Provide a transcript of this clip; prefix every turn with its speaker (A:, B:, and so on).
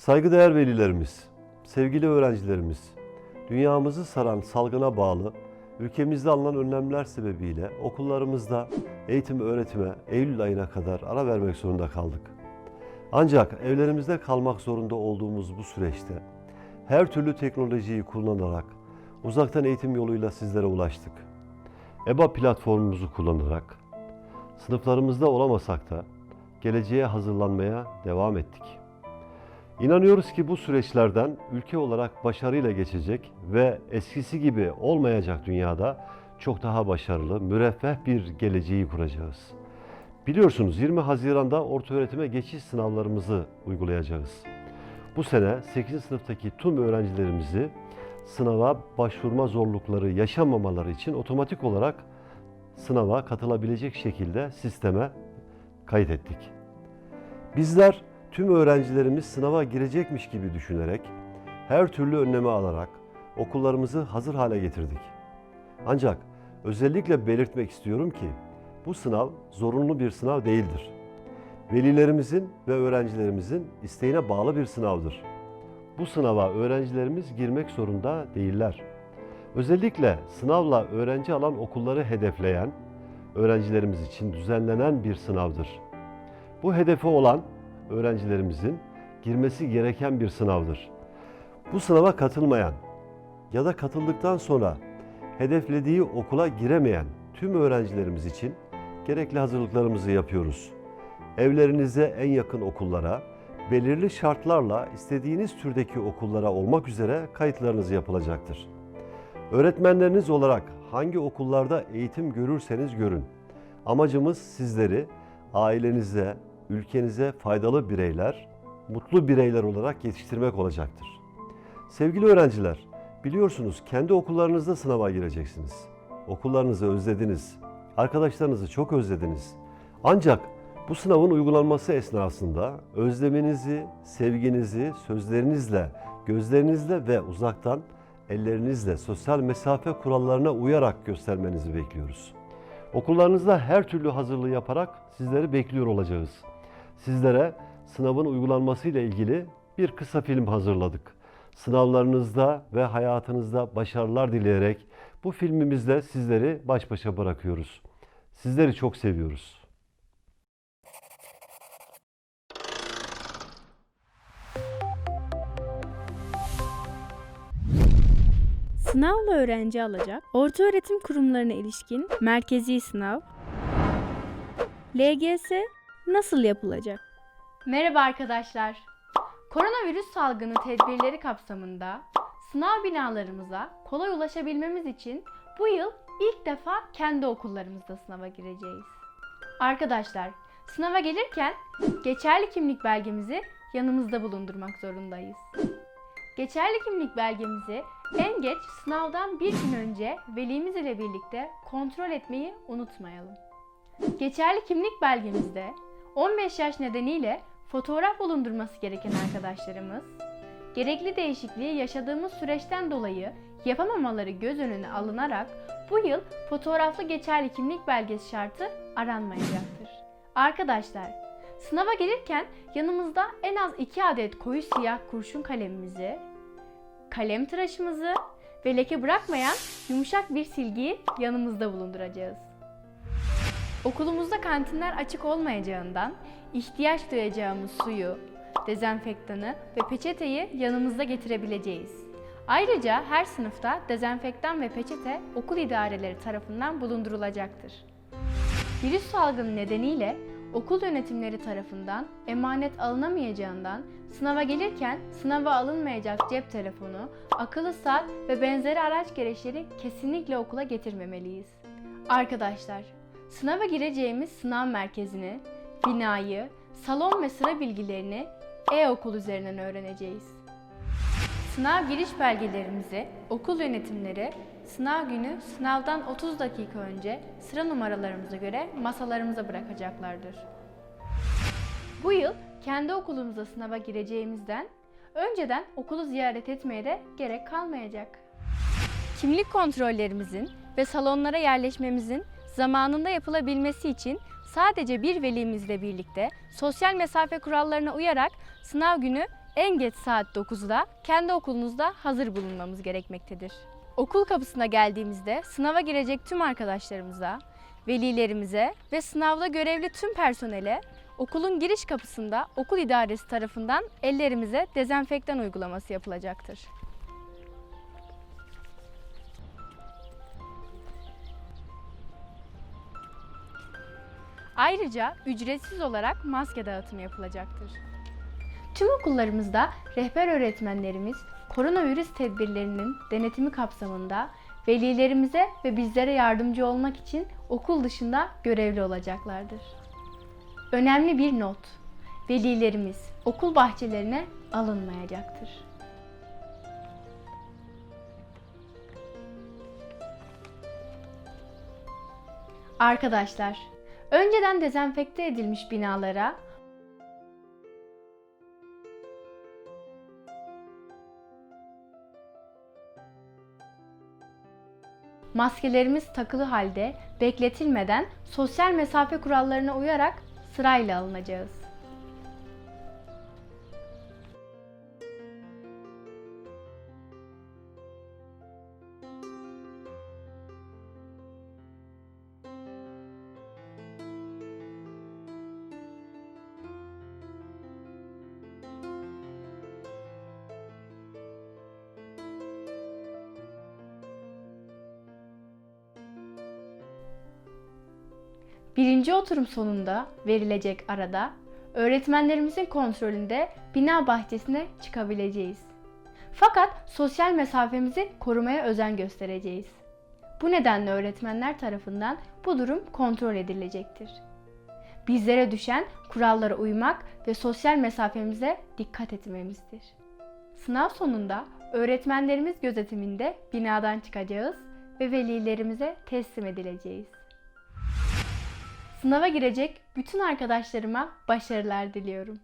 A: Saygıdeğer velilerimiz, sevgili öğrencilerimiz, dünyamızı saran salgına bağlı ülkemizde alınan önlemler sebebiyle okullarımızda eğitim öğretime Eylül ayına kadar ara vermek zorunda kaldık. Ancak evlerimizde kalmak zorunda olduğumuz bu süreçte her türlü teknolojiyi kullanarak uzaktan eğitim yoluyla sizlere ulaştık. EBA platformumuzu kullanarak sınıflarımızda olamasak da geleceğe hazırlanmaya devam ettik. İnanıyoruz ki bu süreçlerden ülke olarak başarıyla geçecek ve eskisi gibi olmayacak dünyada çok daha başarılı, müreffeh bir geleceği kuracağız. Biliyorsunuz 20 Haziran'da ortaöğretime geçiş sınavlarımızı uygulayacağız. Bu sene 8. sınıftaki tüm öğrencilerimizi sınava başvurma zorlukları yaşamamaları için otomatik olarak sınava katılabilecek şekilde sisteme kayıt ettik. Bizler tüm öğrencilerimiz sınava girecekmiş gibi düşünerek her türlü önlemi alarak okullarımızı hazır hale getirdik. Ancak özellikle belirtmek istiyorum ki bu sınav zorunlu bir sınav değildir. Velilerimizin ve öğrencilerimizin isteğine bağlı bir sınavdır. Bu sınava öğrencilerimiz girmek zorunda değiller. Özellikle sınavla öğrenci alan okulları hedefleyen öğrencilerimiz için düzenlenen bir sınavdır. Bu hedefi olan öğrencilerimizin girmesi gereken bir sınavdır. Bu sınava katılmayan ya da katıldıktan sonra hedeflediği okula giremeyen tüm öğrencilerimiz için gerekli hazırlıklarımızı yapıyoruz. Evlerinize en yakın okullara, belirli şartlarla istediğiniz türdeki okullara olmak üzere kayıtlarınız yapılacaktır. Öğretmenleriniz olarak hangi okullarda eğitim görürseniz görün. Amacımız sizleri ailenize, ülkenize faydalı bireyler, mutlu bireyler olarak yetiştirmek olacaktır. Sevgili öğrenciler, biliyorsunuz kendi okullarınızda sınava gireceksiniz. Okullarınızı özlediniz, arkadaşlarınızı çok özlediniz. Ancak bu sınavın uygulanması esnasında özleminizi, sevginizi sözlerinizle, gözlerinizle ve uzaktan ellerinizle sosyal mesafe kurallarına uyarak göstermenizi bekliyoruz. Okullarınızda her türlü hazırlığı yaparak sizleri bekliyor olacağız. Sizlere sınavın uygulanmasıyla ilgili bir kısa film hazırladık. Sınavlarınızda ve hayatınızda başarılar dileyerek bu filmimizle sizleri baş başa bırakıyoruz. Sizleri çok seviyoruz.
B: Sınavla öğrenci alacak, ortaöğretim kurumlarına ilişkin merkezi sınav, LGS nasıl yapılacak?
C: Merhaba arkadaşlar. Koronavirüs salgını tedbirleri kapsamında sınav binalarımıza kolay ulaşabilmemiz için bu yıl ilk defa kendi okullarımızda sınava gireceğiz. Arkadaşlar, sınava gelirken geçerli kimlik belgemizi yanımızda bulundurmak zorundayız. Geçerli kimlik belgemizi en geç sınavdan bir gün önce velimiz ile birlikte kontrol etmeyi unutmayalım. Geçerli kimlik belgemizde 15 yaş nedeniyle fotoğraf bulundurması gereken arkadaşlarımız, gerekli değişikliği yaşadığımız süreçten dolayı yapamamaları göz önüne alınarak bu yıl fotoğraflı geçerli kimlik belgesi şartı aranmayacaktır. Arkadaşlar, sınava gelirken yanımızda en az 2 adet koyu siyah kurşun kalemimizi, kalem tıraşımızı ve leke bırakmayan yumuşak bir silgiyi yanımızda bulunduracağız. Okulumuzda kantinler açık olmayacağından ihtiyaç duyacağımız suyu, dezenfektanı ve peçeteyi yanımızda getirebileceğiz. Ayrıca her sınıfta dezenfektan ve peçete okul idareleri tarafından bulundurulacaktır. Virüs salgını nedeniyle okul yönetimleri tarafından emanet alınamayacağından sınava gelirken sınava alınmayacak cep telefonu, akıllı saat ve benzeri araç gereçleri kesinlikle okula getirmemeliyiz. Arkadaşlar, sınava gireceğimiz sınav merkezini, binayı, salon ve sıra bilgilerini e-okul üzerinden öğreneceğiz. Sınav giriş belgelerimizi okul yönetimleri sınav günü sınavdan 30 dakika önce sıra numaralarımıza göre masalarımıza bırakacaklardır. Bu yıl kendi okulumuza sınava gireceğimizden önceden okulu ziyaret etmeye de gerek kalmayacak. Kimlik kontrollerimizin ve salonlara yerleşmemizin zamanında yapılabilmesi için sadece bir velimizle birlikte sosyal mesafe kurallarına uyarak sınav günü en geç saat 9'da kendi okulunuzda hazır bulunmamız gerekmektedir. Okul kapısına geldiğimizde sınava girecek tüm arkadaşlarımıza, velilerimize ve sınavda görevli tüm personele okulun giriş kapısında okul idaresi tarafından ellerimize dezenfektan uygulaması yapılacaktır. Ayrıca ücretsiz olarak maske dağıtımı yapılacaktır. Tüm okullarımızda rehber öğretmenlerimiz koronavirüs tedbirlerinin denetimi kapsamında velilerimize ve bizlere yardımcı olmak için okul dışında görevli olacaklardır. Önemli bir not. Velilerimiz okul bahçelerine alınmayacaktır. Arkadaşlar, önceden dezenfekte edilmiş binalara maskelerimiz takılı halde bekletilmeden sosyal mesafe kurallarına uyarak sırayla alınacağız. Birinci oturum sonunda verilecek arada öğretmenlerimizin kontrolünde bina bahçesine çıkabileceğiz. Fakat sosyal mesafemizi korumaya özen göstereceğiz. Bu nedenle öğretmenler tarafından bu durum kontrol edilecektir. Bizlere düşen kurallara uymak ve sosyal mesafemize dikkat etmemizdir. Sınav sonunda öğretmenlerimiz gözetiminde binadan çıkacağız ve velilerimize teslim edileceğiz. Sınava girecek bütün arkadaşlarıma başarılar diliyorum.